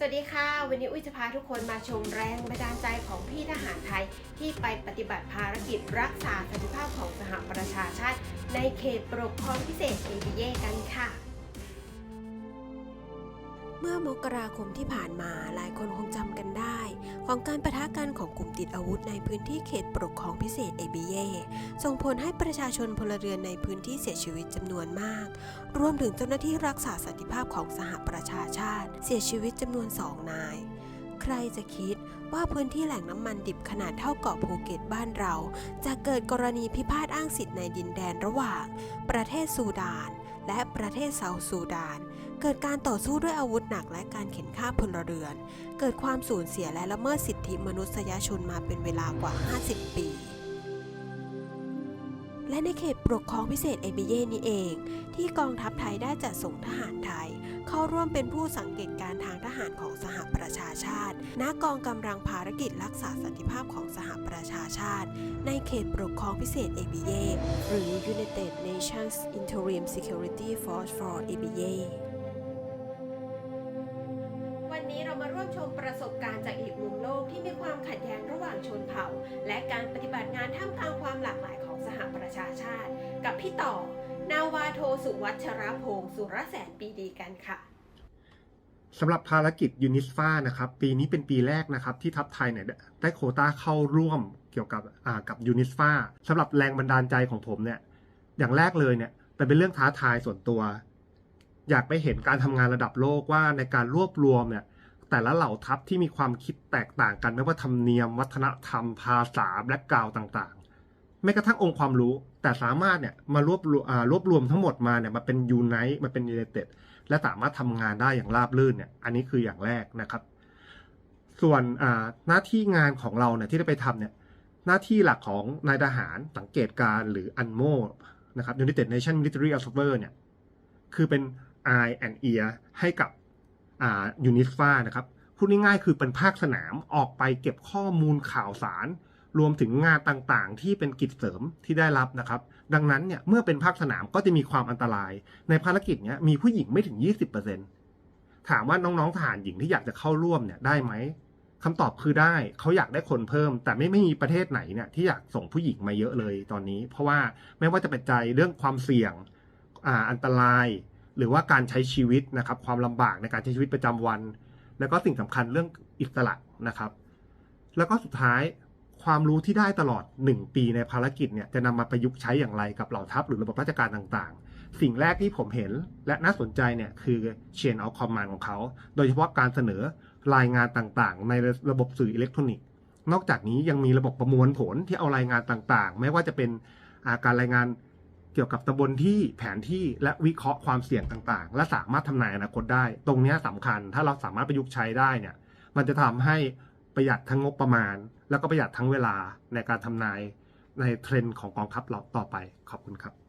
สวัสดีค่ะ วันนี้อุ้ยจะพาทุกคนมาชมแรงบันดาลใจของพี่ทหารไทย ที่ไปปฏิบัติภารกิจรักษาสันติภาพของสหประชาชาติ ในเขตปกครองพิเศษเอเบเย่กันค่ะ เมื่อมกราคมที่ผ่านมาหลายคนคงจำกันได้ ของการประทะกันของกลุ่มติดอาวุธในพื้นที่เขตปกครองพิเศษเอเบเย่ส่งผลให้ประชาชนพลเรือนในพื้นที่เสียชีวิตจำนวนมาก รวมถึงเจ้าหน้าที่รักษาสันติภาพของสหประชาชาติ เสียชีวิตจำนวนสองนาย ใครจะคิดว่าพื้นที่แหล่งน้ำมันดิบขนาดเท่าเกาะภูเก็ตบ้านเรา จะเกิดกรณีพิพาทอ้างสิทธิ์ในดินแดนระหว่าง ประเทศซูดาน และประเทศเซาท์ซูดาน เกิดการต่อสู้ด้วยอาวุธหนักและการเข็นฆ่าพลเรือน เกิดความสูญเสียและละเมิดสิทธิมนุษยชนมาเป็นเวลากว่า 50 ปี และในเขตปกครองพิเศษเอเบเยนี่เอง ที่กองทัพไทยได้จัดส่งทหารไทย เข้าร่วมเป็นผู้สังเกตการณ์ทางทหารของสหประชาชาติณกองกำลังภารกิจรักษาสันติภาพของสหประชาชาติ ในเขตปกครองพิเศษเอเบเย่หรือ United Nations Interim Security Force for ABA วันนี้เรามาร่วมชมประสบการณ์จากอีกมุมโลกที่มีความขัดแย้งระหว่างชนเผ่า และการปฏิบัติงานท่ามกลางความหลากหลายของ พี่ต่อ นาวาโทสุวัชรพงศ์สุรแสนปีดีกันค่ะสำหรับภารกิจยูนิสฟานะครับ ปีนี้เป็นปีแรกนะครับ ที่ทัพไทยเนี่ยได้โคต้าเข้าร่วมเกี่ยวกับอ่ากับยูนิสฟาสำหรับแรงบันดาลใจของผมเนี่ย อย่างแรกเลยเนี่ยเป็นเรื่องท้าทายส่วนตัว อยากไปเห็นการทำงานระดับโลกว่าในการรวบรวมเนี่ย แต่ละเหล่าทัพที่มีความคิดแตกต่างกันไม่ว่าธรรมเนียม วัฒนธรรมภาษาแบล็กกราวต่าง ไม่กระทั่งองค์ความรู้ แต่สามารถเนี่ยมารวบรวมรวบรวมทั้งหมดมาเนี่ยมาเป็นยูไนต์มาเป็นยูไนเต็ดและสามารถทำงานได้อย่างราบรื่นเนี่ย อันนี้คืออย่างแรกนะครับ ส่วนหน้าที่งานของเราเนี่ยที่ได้ไปทำเนี่ย หน้าที่หลักของนายทหารสังเกตการ์หรืออันโมนะครับ United Nation Military Observer เนี่ย คือเป็น eye and ear ให้กับยูนิสฟานะครับพูดง่ายๆคือเป็นภาคสนามออกไปเก็บข้อมูลข่าวสาร รวมถึงงานต่างๆ ที่เป็นกิจเสริมที่ได้รับนะครับ ดังนั้นเนี่ยเมื่อเป็นภาคสนามก็จะมีความอันตราย ในภารกิจเนี้ยมีผู้หญิงไม่ถึง 20%ถามว่าน้องๆทหารหญิงที่อยากจะเข้าร่วมเนี่ยได้ไหมคำตอบคือได้เขาอยากได้คนเพิ่ม แต่ไม่ไม่มีประเทศไหนเนี่ยที่อยากส่งผู้หญิงมาเยอะเลยตอนนี้ เพราะว่าไม่ว่าจะเป็นใจเรื่องความเสี่ยงอ่าอันตราย หรือว่าการใช้ชีวิตนะครับ ความลำบากในการใช้ชีวิตประจำวัน แล้วก็สิ่งสำคัญเรื่องอิสระนะครับ แล้วก็สุดท้าย ความรู้ที่ได้ตลอด 1 ปีในภารกิจเนี่ยจะนำมาประยุกต์ใช้อย่างไรกับเหล่าทัพหรือระบบราชการต่างๆ สิ่งแรกที่ผมเห็นและน่าสนใจเนี่ยคือ Chain of Command ของเขา โดยเฉพาะการเสนอรายงานต่างๆ ในระบบสื่ออิเล็กทรอนิกส์ นอกจากนี้ยังมีระบบประมวลผลที่เอารายงานต่างๆ ไม่ว่าจะเป็นอาการรายงานเกี่ยวกับตำบลที่แผนที่และวิเคราะห์ความเสี่ยงต่างๆ และสามารถทำนายอนาคตได้ ตรงนี้สำคัญถ้าเราสามารถประยุกต์ใช้ได้เนี่ยมันจะทำให้ ประหยัดทั้งงบประมาณ แล้วก็ประหยัดทั้งเวลาในการทำนายในเทรนด์ของกองทัพเราต่อไปขอบคุณครับ